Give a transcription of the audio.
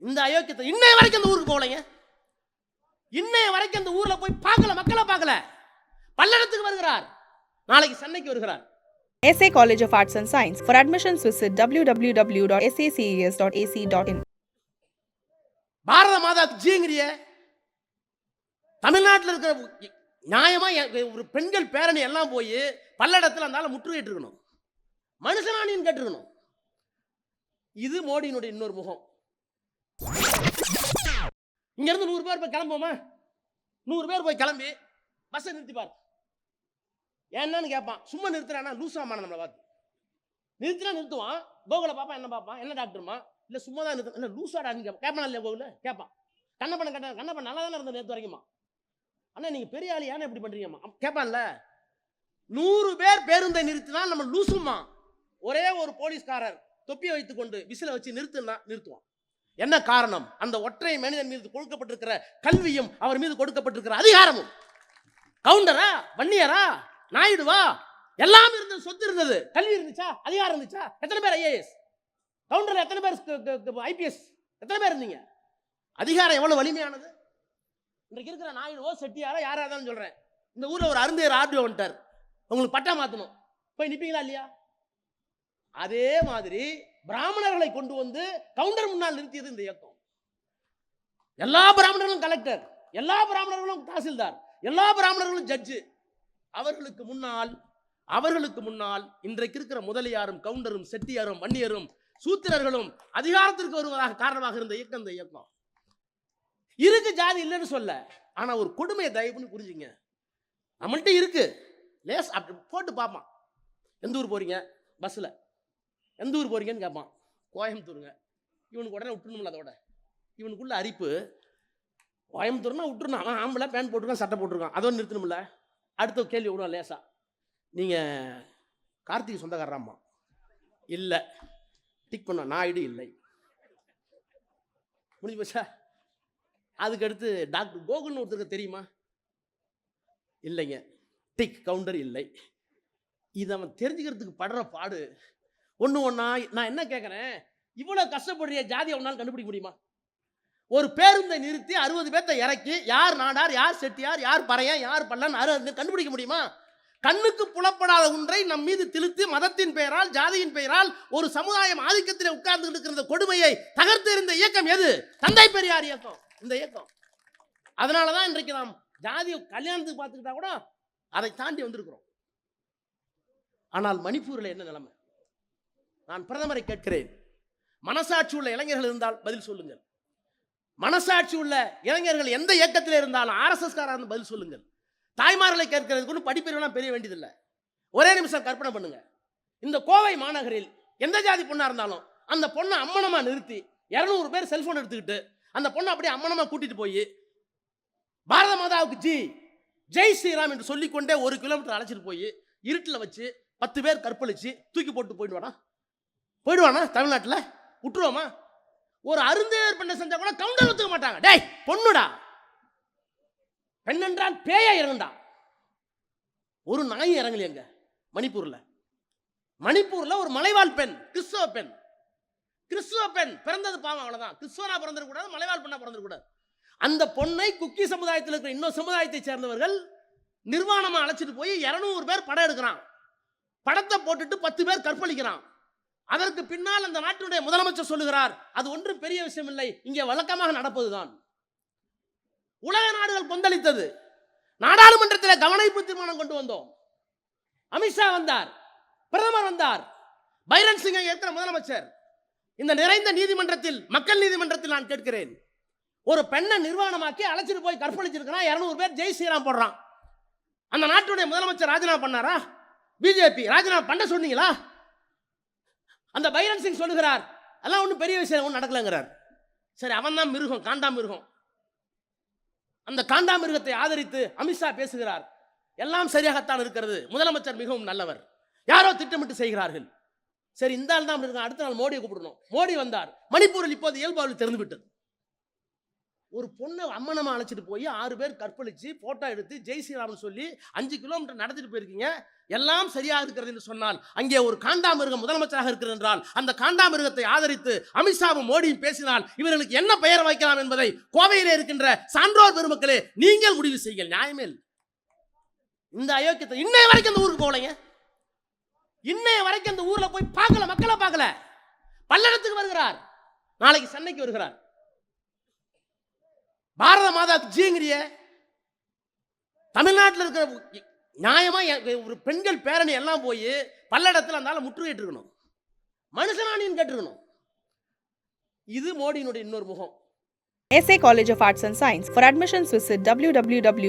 இந்த அயோக்கியத்தை இன்னைய வரைக்கும் அந்த ஊருக்கு போகலைங்க. இன்னைய வரைக்கும் அந்த ஊர்ல போய் பார்க்கல மக்களை பார்க்கல. பல்லடத்துக்கு வருகிறார். நாளைக்கு சென்னைக்கு வருகிறார். SA College of Arts and Science. For admissions, visit www.saces.ac.in. பாரத மாதாக்கு ஜீங்கிறிய தமிழ்நாட்டில் இருக்கிற நியாயமா எ- ஒரு பெண்கள் பேரணி எல்லாம் போய் பல்லடத்தில் அந்த முற்றுகையிட்டு இருக்கணும் மனுஷனானின்னு கேட்டிருக்கணும். இது மோடியினுடைய இன்னொரு முகம். இங்கேருந்து நூறு பேர் போய் கிளம்புவோமா? நூறு பேர் போய் கிளம்பி பஸ்ஸை நிறுத்திப்பார் என்னன்னு கேட்பான் சும்மா நிறுத்துறானா லூசாமான நம்மளை பார்த்து. நிறுத்தினா நிறுத்துவான். கோகுலை பார்ப்பான் என்ன பார்ப்பான். என்ன டாக்டர்மா இல்லை சும்மா தான் நிறுத்த இல்லை லூசாடான்னு கேட்பான் கேட்பான் இல்லையா கோகுல? கேட்பான் கண்ணப்பண்ண கட்ட கண்ணப்பண்ண நல்லா தானே இருந்தது நேற்று வரைக்குமா? அண்ணா நீங்கள் பெரிய ஆளு ஏன்னா இப்படி பண்ணுறீங்கம்மா கேட்பான்ல நூறு பேர் பேருந்தை நிறுத்தினா நம்ம லூசுமா ஒரே ஒரு போலீஸ்காரர் தொப்பியை வைத்துக்கொண்டு விசில வச்சு நிறுத்துனா நிறுத்துவான். என்ன காரணம்? அந்த ஒற்றை மனிதன் மீது கொடுக்கப்பட்டிருக்கிற கல்வியும் அவர் மீது கொடுக்கப்பட்டிருக்கிற அதிகாரமும். கவுண்டரா? வன்னியரா? நாயுடுவா? எல்லாம் இருந்தது சொத்து இருந்தது. கல்வி இருந்துச்சா? அதிகாரம் இருந்துச்சா? எத்தனை பேர் ஐஏஎஸ்? கவுண்டர் எத்தனை பேர் ஐபிஎஸ்? எத்தனை பேர் இருந்தீங்க? அதிகாரம் எவ்வளவு வலிமையானது? இன்றைக்கு இருக்கிற நாயுடுவோ செட்டியாரோ? யாராக தான் சொல்கிறேன் இந்த ஊரில் ஒரு அருந்தையர் ஆர்டிஓ வந்துட்டார் உங்களுக்கு பட்டா மாற்றணும் போய் நிற்பீங்களா இல்லையா? அதே மாதிரி பிராமணர்களை கொண்டு வந்து கவுண்டர் முன்னால் நிறுத்தியது இந்த இயக்கம். எல்லா பிராமணர்களும் கலெக்டர் எல்லா பிராமணர்களும் தாசில்தார் எல்லா பிராமணர்களும் ஜட்ஜு. அவர்களுக்கு முன்னால் அவர்களுக்கு முன்னால் இன்றைக்கு இருக்கிற முதலியாரும் கவுண்டரும் செட்டியாரும் வன்னியரும் சூத்திரர்களும் அதிகாரத்திற்கு வருவதாக காரணமாக இருந்த இயக்கம் இந்த இயக்கம். இருக்கு ஜாதி இல்லைன்னு சொல்ல. ஆனா ஒரு கொடுமையை தயவுன்னு புரிஞ்சுங்க. நம்மள்ட்ட இருக்கு. லேஸ் அப்படி போட்டு பார்ப்பான். எந்த ஊர் போறீங்க? பஸ்ஸில் எந்த ஊர் போகிறீங்கன்னு கேட்பான் கோயம்புத்தூருங்க. இவனுக்கு உடனே விட்டுணும்ல அதோட. இவனுக்குள்ள அரிப்பு. கோயம்புத்தூர்னா விட்டுருணும் அவன் ஆம்பளை பேண்ட் போட்டிருக்கான் சட்டை போட்டிருக்கான். அதோட நிறுத்தணும்ல. அடுத்த கேள்வி விடுவான் லேசா? நீங்கள் கார்த்திக் சொந்தக்காரராம்மா. இல்லை. டிக் பண்ண நாயுடு இல்லை. முடிஞ்சு போச்சா? அதுக்கடுத்து டாக்டர் கோகுல்னு ஒருத்தருக்கு தெரியுமா? இல்லைங்க. டிக் கவுண்டர் இல்லை. இதை அவன் தெரிஞ்சுக்கிறதுக்கு படுற பாடு ஒன்று ஒன்றா நான் என்ன கேட்குறேன் இவ்வளோ கஷ்டப்படுறிய ஜாதியை உன்னால் கண்டுபிடிக்க முடியுமா? ஒரு பேருந்தை நிறுத்தி அறுபது பேர்த்த இறக்கி யார் நாடார் யார் செட்டியார் யார் பறையன் யார் பல்லன் அறுபது கண்டுபிடிக்க முடியுமா? கண்ணுக்கு புலப்படாத ஒன்றை நம் மீது திழுத்து மதத்தின் பெயரால் ஜாதியின் பெயரால் ஒரு சமுதாயம் ஆதிக்கத்தில் உட்கார்ந்து இருக்கிற கொடுமையை தகர்த்து இருந்த இயக்கம் எது? தந்தை பெரியார் இயக்கம் இந்த இயக்கம். அதனால தான் இன்றைக்கு நாம் ஜாதியை கல்யாணத்துக்கு பார்த்துக்கிட்டா கூட அதை தாண்டி வந்திருக்கிறோம். ஆனால் மணிப்பூரில் என்ன நிலைமை? நான் பிரதமரை கேட்கிறேன். மனசாட்சி உள்ள இளைஞர்கள் இருந்தால் பதில் சொல்லுங்கள். மனசாட்சி உள்ள இளைஞர்கள் எந்த இயக்கத்தில் இருந்தாலும் ஆர்எஸ்எஸ் இருந்து பதில் சொல்லுங்கள். தாய்மார்களை கேட்கறதுக்கு ஒன்றும் பெரிய வேண்டியதில்லை. ஒரே நிமிஷம் கற்பனை பண்ணுங்க. இந்த கோவை மாநகரில் எந்த ஜாதி பொண்ணாக இருந்தாலும் அந்த பொண்ணை அம்மனமாக நிறுத்தி இரநூறு பேர் செல்போன் எடுத்துக்கிட்டு அந்த பொண்ணை அப்படியே அம்மனமா கூட்டிகிட்டு போய் பாரத மாதாவுக்கு ஜி ஜெய் ஸ்ரீராம் என்று சொல்லிக்கொண்டே ஒரு கிலோமீட்டர் அழைச்சிட்டு போய் இருட்டில் வச்சு பத்து பேர் கற்பழிச்சு தூக்கி போட்டு போயிடுவானா? போயிடுவானா தமிழ்நாட்டில்? விட்டுருவோமா? ஒரு அருந்தேர் பெண்ணை செஞ்சா கூட கவுண்டர் ஒத்துக்க மாட்டாங்க. டேய் பொண்ணுடா. பெண்ணென்றால் பேயா இறங்குண்டா. ஒரு நாய் இறங்கலையங்க மணிப்பூர்ல. மணிப்பூர்ல ஒரு மலைவாழ் பெண் கிறிஸ்தவ பெண். கிறிஸ்துவ பெண் பிறந்தது பாவம் அவ்வளவுதான். கிறிஸ்துவனா பிறந்திருக்கூடாது மலைவாழ் பெண்ணா பிறந்திருக்கூடாது அந்த பொண்ணை குக்கி சமுதாயத்தில் இருக்கிற இன்னொரு சமுதாயத்தை சேர்ந்தவர்கள் நிர்வாணமா அழைச்சிட்டு போய் இரநூறு பேர் படம் எடுக்கிறான். படத்தை போட்டுட்டு பத்து பேர் கற்பழிக்கிறான். அதற்கு பின்னால் அந்த நாட்டினுடைய முதலமைச்சர் சொல்லுகிறார் அது ஒன்றும் பெரிய விஷயம் இல்லை இங்கே வழக்கமாக நடப்பதுதான். உலக நாடுகள் கொந்தளித்தது. நாடாளுமன்றத்தில் கவனிப்பு தீர்மானம் கொண்டு வந்தோம். அமித்ஷா வந்தார் பிரதமர் வந்தார் பைரன் சிங்கை இருக்கிற முதலமைச்சர். இந்த நிறைந்த நீதிமன்றத்தில் மக்கள் நீதிமன்றத்தில் நான் கேட்கிறேன் ஒரு பெண்ணை நிர்வாணமாக்கி அழைச்சிட்டு போய் கற்பழிச்சிருக்கிறான் இரநூறு பேர் ஜெய் ஸ்ரீராம் போடுறான். அந்த நாட்டுடைய முதலமைச்சர் ராஜினாமா பண்ணாரா? பிஜேபி. ராஜினாமா பண்ண சொன்னீங்களா? அந்த பைரன் சிங் சொல்லுகிறார் அதெல்லாம் ஒன்றும் பெரிய விஷயம் ஒன்றும் நடக்கலைங்கிறார். சரி அவன் தான் மிருகம் காண்டா மிருகம். அந்த காண்டா மிருகத்தை ஆதரித்து அமித்ஷா பேசுகிறார் எல்லாம் சரியாகத்தான் இருக்கிறது முதலமைச்சர் மிகவும் நல்லவர் யாரோ திட்டமிட்டு செய்கிறார்கள். சரி இந்த ஆள் தான் மிருகம் அடுத்த நாள் மோடியை கூப்பிடணும். மோடி வந்தார் மணிப்பூரில் இப்போது இயல்பாவில் திறந்து விட்டது ஒரு பொண்ணை அம்மனமாக அழைச்சிட்டு போய் ஆறு பேர் கற்பழித்து ஃபோட்டோ எடுத்து ஜெய் ஸ்ரீராம்னு சொல்லி அஞ்சு கிலோமீட்டர் நடந்துட்டு போயிருக்கீங்க. எல்லாம் சரியாக இருக்கிறது என்று சொன்னால் அங்கே ஒரு காண்டாமிருகம் முதலமைச்சராக இருக்கிறது என்றால் அந்த காண்டாமிருகத்தை ஆதரித்து அமித்ஷாவும் மோடியும் பேசினால் இவர்களுக்கு என்ன பெயர் வைக்கலாம் என்பதை கோவையில் இருக்கின்ற சான்றோர் பெருமக்களே நீங்கள் முடிவு செய்யுங்கள். நியாயமே இந்த அயோக்கியத்தை இன்னைய வரைக்கும் அந்த ஊருக்கு போகலைங்க. இன்னைய வரைக்கும் அந்த ஊரில் போய் பார்க்கல மக்களை பார்க்கல. பல்லடத்துக்கு வருகிறார். நாளைக்கு சென்னைக்கு வருகிறார். பாரத மாதா ஜீங்கிறிய தமிழ்நாட்டில் இருக்கிற நியாயமாக ஒரு பெண்கள் பேரணி எல்லாம் போய் பல்லடத்தில் அந்த முற்றுகையிட்டு இருக்கணும் மனுஷனானின்னு கேட்டிருக்கணும் இது மோடியினுடைய இன்னொரு முகம் SA College of Arts and Science. For admissions, visit www.saces.ac.in.